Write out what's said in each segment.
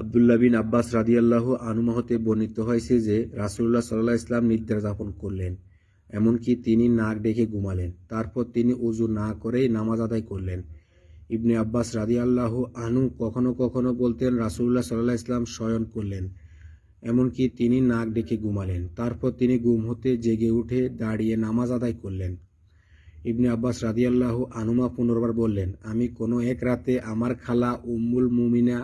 আবদুল্লাহ বিন আব্বাস রাদিয়াল্লাহ আনুমাহতে বর্ণিত হয়েছে যে রাসুল্লাহ সাল্লাহ ইসলাম নিদ্রা যাপন করলেন, এমনকি তিনি নাক ডেকে ঘুমালেন। তারপর তিনি উজু না করেই নামাজ আদায় করলেন। ইবনে আব্বাস রাদিয়াল্লাহ আনু কখনো কখনো বলতেন রাসুল্লাহ সাল্লাহ ইসলাম শয়ন করলেন, এমনকি তিনি নাক ডেকে ঘুমালেন। তারপর তিনি গুম হতে জেগে উঠে দাঁড়িয়ে নামাজ আদায় করলেন। ইবনে আব্বাস রাদিয়াল্লাহ আনুমা পুনর্বার বললেন, আমি কোনো এক রাতে আমার খালা উম্মুল মুমিনা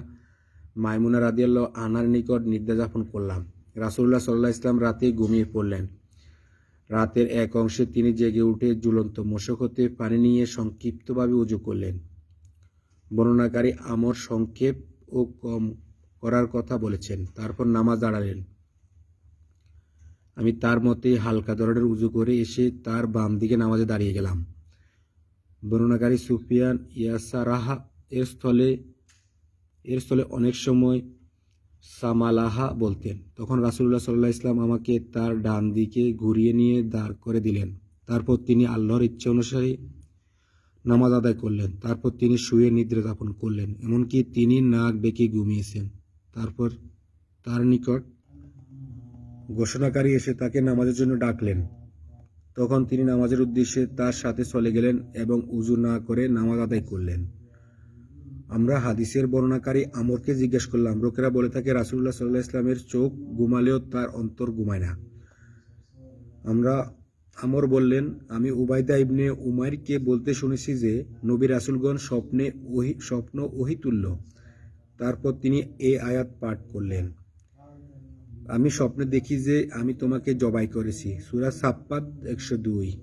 মাইমুনা রাদিয়াল্লাহ আনার নিকট নিদ্রা যাপন করলাম রাসুল্লাহ সাল্লাহ ইসলাম রাতে ঘুমিয়ে পড়লেন। রাতের এক অংশে তিনি জেগে উঠে ঝুলন্ত মশক হতে পানি নিয়ে সংক্ষিপ্তভাবে উজু করলেন। বর্ণনাকারী আমর সংক্ষেপ ও কম করার কথা বলেছেন, তারপর নামাজ দাঁড়ালেন। আমি তার মতে হালকা ধরনের উজু করে এসে তার বাম দিকে নামাজে দাঁড়িয়ে গেলাম। বর্ণনাকারী সুফিয়ান ইয়াসারাহা এর স্থলে এর স্থলে অনেক সময় সামালাহা বলতেন। তখন রাসুল্লাহ সাল্লাহ ইসলাম আমাকে তার ডান দিকে ঘুরিয়ে নিয়ে দাঁড় করে দিলেন। তারপর তিনি আল্লাহর ইচ্ছা অনুসারে নামাজ আদায় করলেন। তারপর তিনি শুয়ে নিদ্রা যাপন করলেন, এমনকি তিনি নাক ডেকে ঘুমিয়েছেন। তারপর তার নিকট ঘোষণাকারী এসে তাকে নামাজের জন্য ডাকলেন। তখন তিনি নামাজের উদ্দেশ্যে তার সাথে চলে গেলেন এবং উজু না করে নামাজ আদায় করলেন। আমরা হাদিসের বর্ণাকারী আমরকে জিজ্ঞেস করলাম, লোকেরা বলে থাকে রাসুল্লাহ সাল্লাহ ইসলামের চোখ ঘুমালেও তার অন্তর ঘুমায় না। আমরা আমর বললেন, আমি উবাইদা ইবনে উমাইরকে বলতে শুনেছি যে, নবী রাসুলগণ স্বপ্নে ওহি, স্বপ্ন ওহি তুল্য তারপর তিনি এ আয়াত পাঠ করলেন। আমি স্বপ্নে দেখি যে, আমি তোমাকে জবাই করেছি। সুরা সাপ্পাত একশো দুই।